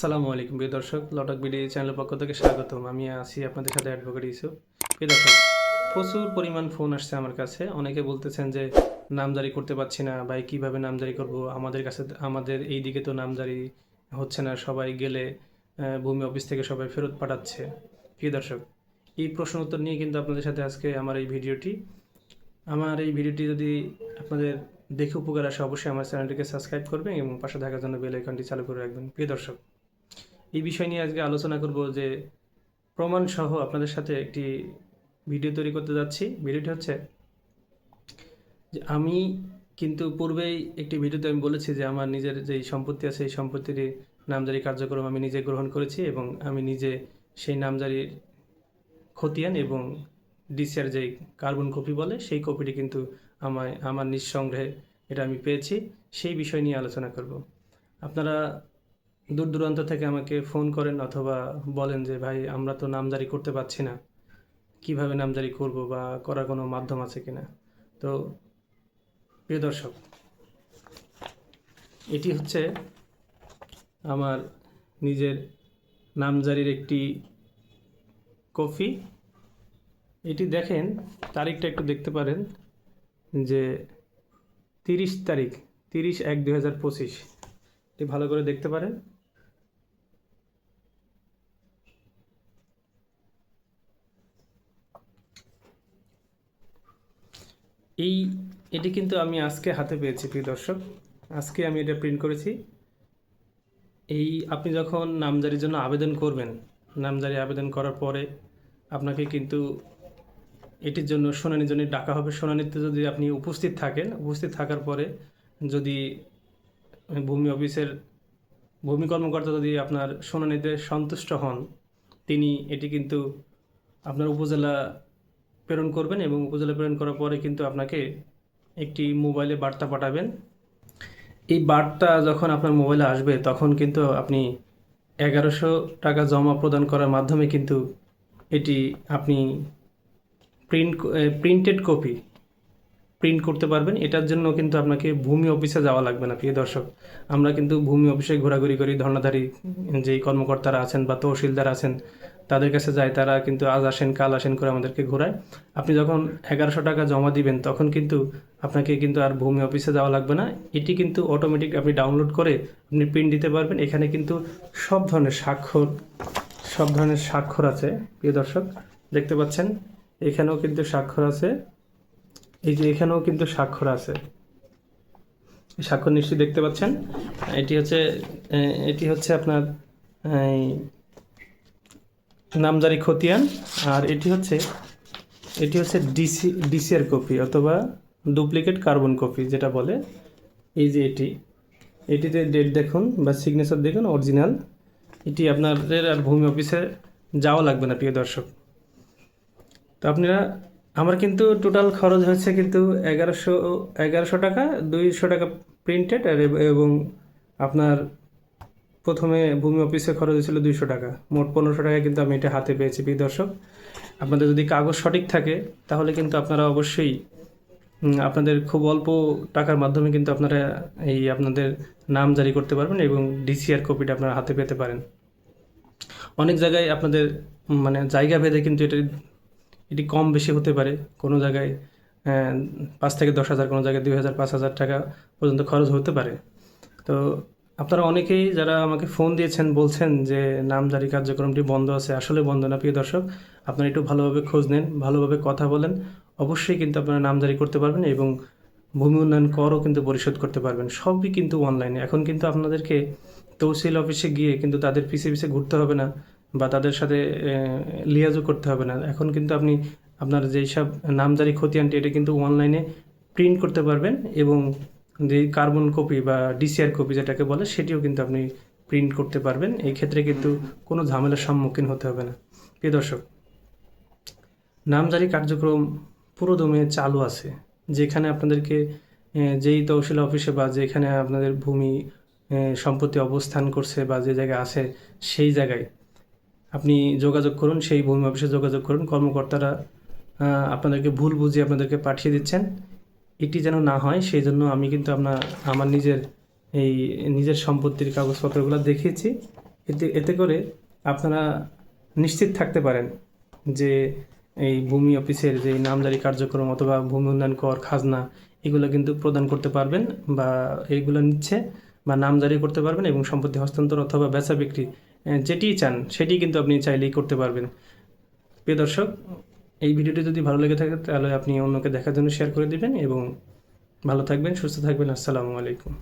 আসসালামু আলাইকুম, প্রিয় দর্শক। লটক বিডি চ্যানেলের পক্ষ থেকে স্বাগতম। আমি আছি আপনাদের সাথে অ্যাডভোকেট ইউসুফ প্রিয় দর্শক, প্রচুর পরিমাণ ফোন আসছে আমার কাছে। অনেকে বলতেছেন যে নামজারি করতে পারছি না, ভাই কীভাবে নামজারি করব? আমাদের কাছে আমাদের এই দিকে তো নামজারি হচ্ছে না, সবাই গেলে ভূমি অফিস থেকে সবাই ফেরত পাঠাচ্ছে। প্রিয় দর্শক, এই প্রশ্ন উত্তর নিয়ে কিন্তু আপনাদের সাথে আজকে আমার এই ভিডিওটি। আমার এই ভিডিওটি যদি আপনাদের দেখে উপকার আসে, অবশ্যই আমার চ্যানেলটিকে সাবস্ক্রাইব করবেন এবং পাশে থাকার জন্য বেল আইকনটি চালু করে রাখবেন। প্রিয় দর্শক এই বিষয় নিয়ে আজকে আলোচনা করব যে প্রমাণ সহ আপনাদের সাথে একটি ভিডিও তৈরি করতে যাচ্ছি। ভিডিওটি হচ্ছে যে আমি কিন্তু পূর্বেই একটি ভিডিওতে আমি বলেছি যে আমার নিজের যেই সম্পত্তি আছে, এই সম্পত্তির নামজারি কার্যক্রম আমি নিজে গ্রহণ করেছি এবং আমি নিজে সেই নামজারির খতিয়ান এবং ডিসিআর যেই কার্বন কপি বলে, সেই কপিটি কিন্তু আমায়, আমার নিঃসংগ্রহে এটা আমি পেয়েছি। সেই বিষয় নিয়ে আলোচনা করব। আপনারা দূর দূরান্ত থেকে আমাকে ফোন করেন অথবা বলেন যে, ভাই, আমরা তো নামজারি করতে পারছি না। কীভাবে নামজারি করব বা করার কোনো মাধ্যম আছে কিনা? তো, প্রিয় দর্শক, এটি হচ্ছে আমার নিজের নামজারির একটি কপি। এটি দেখেন, তারিখটা একটু দেখতে পারেন যে তিরিশ তারিখ, তিরিশ এক দুই হাজার পঁচিশ। এটি ভালো করে দেখতে পারেন। এই, এটি কিন্তু আমি আজকে হাতে পেয়েছি, প্রিয় দর্শক। আজকে আমি এটা প্রিন্ট করেছি। এই, আপনি যখন নামজারির জন্য আবেদন করবেন, নামজারি আবেদন করার পরে আপনাকে কিন্তু এটির জন্য শুনানির জন্য ডাকা হবে। শুনানিতে যদি আপনি উপস্থিত থাকেন, উপস্থিত থাকার পরে যদি ভূমি অফিসের ভূমি কর্মকর্তা যদি আপনার শুনানিতে সন্তুষ্ট হন, তিনি এটি কিন্তু আপনার উপজেলা প্রেরণ করবেন এবং উপজেলা প্রেরণ করার পরে কিন্তু আপনাকে একটি মোবাইলে বার্তা পাঠাবেন। এই বার্তা যখন আপনার মোবাইলে আসবে, তখন কিন্তু আপনি এগারোশো টাকা জমা প্রদান করার মাধ্যমে কিন্তু এটি আপনি প্রিন্ট প্রিন্টেড কপি প্রিন্ট করতে পারবেন। এটার জন্য কিন্তু আপনাকে ভূমি অফিসে যাওয়া লাগবে না, প্রিয় দর্শক। আমরা কিন্তু ভূমি অফিসে ঘোরাঘুরি করি। ধর্ণাধারী যেই কর্মকর্তারা আছেন বা তহসিলদার আছেন তাদের কাছে যায়, তারা কিন্তু আজ আসেন, কাল আসেন করে আমাদেরকে ঘোরায়। আপনি যখন এগারোশো টাকা জমা দিবেন, তখন কিন্তু আপনাকে কিন্তু আর ভূমি অফিসে যাওয়া লাগবে না। এটি কিন্তু অটোমেটিক আপনি ডাউনলোড করে আপনি প্রিন্ট দিতে পারবেন। এখানে কিন্তু সব ধরনের স্বাক্ষর, সব ধরনের স্বাক্ষর আছে, প্রিয় দর্শক। দেখতে পাচ্ছেন, এখানেও কিন্তু স্বাক্ষর আছে। এই যে এখানেও কিন্তু স্বাক্ষর আছে। স্বাক্ষর নিশ্চয়ই দেখতে পাচ্ছেন। এটি হচ্ছে এটি হচ্ছে আপনার নামজারি খতিয়ান, আর এটি হচ্ছে এটি হচ্ছে ডিসি, ডিসিআর কপি অথবা ডুপ্লিকেট কার্বন কপি যেটা বলে। এই যে এটি, এটিতে ডেট দেখুন বা সিগনেচার দেখুন অরিজিনাল এটি আপনাদের আর ভূমি অফিসে যাওয়া লাগবে না, প্রিয় দর্শক। তো আপনারা, আমার কিন্তু টোটাল খরচ হয়েছে কিন্তু এগারোশো এগারোশো টাকা, দুইশো টাকা প্রিন্টেড আর এবং আপনার প্রথমে ভূমি অফিসে খরচ হয়েছিল দুইশো টাকা। মোট পনেরোশো টাকা কিন্তু আমি এটা হাতে পেয়েছি, প্রিয় দর্শক। আপনাদের যদি কাগজ সঠিক থাকে, তাহলে কিন্তু আপনারা অবশ্যই আপনাদের খুব অল্প টাকার মাধ্যমে কিন্তু আপনারা এই আপনাদের নাম জারি করতে পারবেন এবং ডিসিআর কপিটা আপনারা হাতে পেতে পারেন। অনেক জায়গায় আপনাদের মানে জায়গা ভেদে কিন্তু এটা, এটি কম বেশি হতে পারে। কোনো জায়গায় পাঁচ থেকে দশ হাজার, কোনো জায়গায় দুই হাজার, পাঁচ হাজার টাকা পর্যন্ত খরচ হতে পারে। তো আপনারা অনেকেই যারা আমাকে ফোন দিয়েছেন, বলছেন যে নামজারি কার্যক্রমটি বন্ধ আছে। আসলে বন্ধ না, প্রিয় দর্শক, আপনারা একটু ভালোভাবে খোঁজ নেন, ভালোভাবে কথা বলেন। অবশ্যই কিন্তু আপনারা নামজারি করতে পারবেন এবং ভূমি উন্নয়ন করও কিন্তু পরিশোধ করতে পারবেন। সবই কিন্তু অনলাইনে এখন কিন্তু আপনাদেরকে তহসিল অফিসে গিয়ে কিন্তু তাদের পিছে পিছে ঘুরতে হবে না বা তাদের সাথে লিয়াজও করতে হবে না। এখন কিন্তু আপনি আপনার যেই সব নামজারি খতিয়ানটি এটা কিন্তু অনলাইনে প্রিন্ট করতে পারবেন এবং যে কার্বন কপি বা ডিসিআর কপি যেটাকে বলে, সেটিও কিন্তু আপনি প্রিন্ট করতে পারবেন। এই ক্ষেত্রে কিন্তু কোনো ঝামেলার সম্মুখীন হতে হবে না। প্রিয় দর্শক, নামজারি কার্যক্রম পুরো দমে চালু আছে। যেখানে আপনাদেরকে যেই তহসিল অফিসে বা যেখানে আপনাদের ভূমি সম্পত্তি অবস্থান করছে বা যে জায়গায় আছে সেই জায়গায় আপনি যোগাযোগ করুন, সেই ভূমি অফিসে যোগাযোগ করুন। কর্মকর্তারা আপনাদেরকে ভুল বুঝিয়ে আপনাদেরকে পাঠিয়ে দিচ্ছেন। এটি যেন না হয় সেই জন্য আমি কিন্তু আপনার, আমার নিজের এই নিজের সম্পত্তির কাগজপত্রগুলো দেখিয়েছি। এতে এতে করে আপনারা নিশ্চিত থাকতে পারেন যে এই ভূমি অফিসের যে নামজারি কার্যক্রম অথবা ভূমি উন্নয়ন কর, খাজনা, এগুলো কিন্তু প্রদান করতে পারবেন বা এইগুলো নিচ্ছে বা নামজারি করতে পারবেন এবং সম্পত্তি হস্তান্তর অথবা বেচা বিক্রি যেটিই চান সেটি কিন্তু আপনি চাইলেই করতে পারবেন। প্রিয় দর্শক এই ভিডিওটি যদি ভালো লেগে থাকে, তাহলে আপনি অন্যকে দেখার জন্য শেয়ার করে দিবেন এবং ভালো থাকবেন, সুস্থ থাকবেন। আসসালামু আলাইকুম।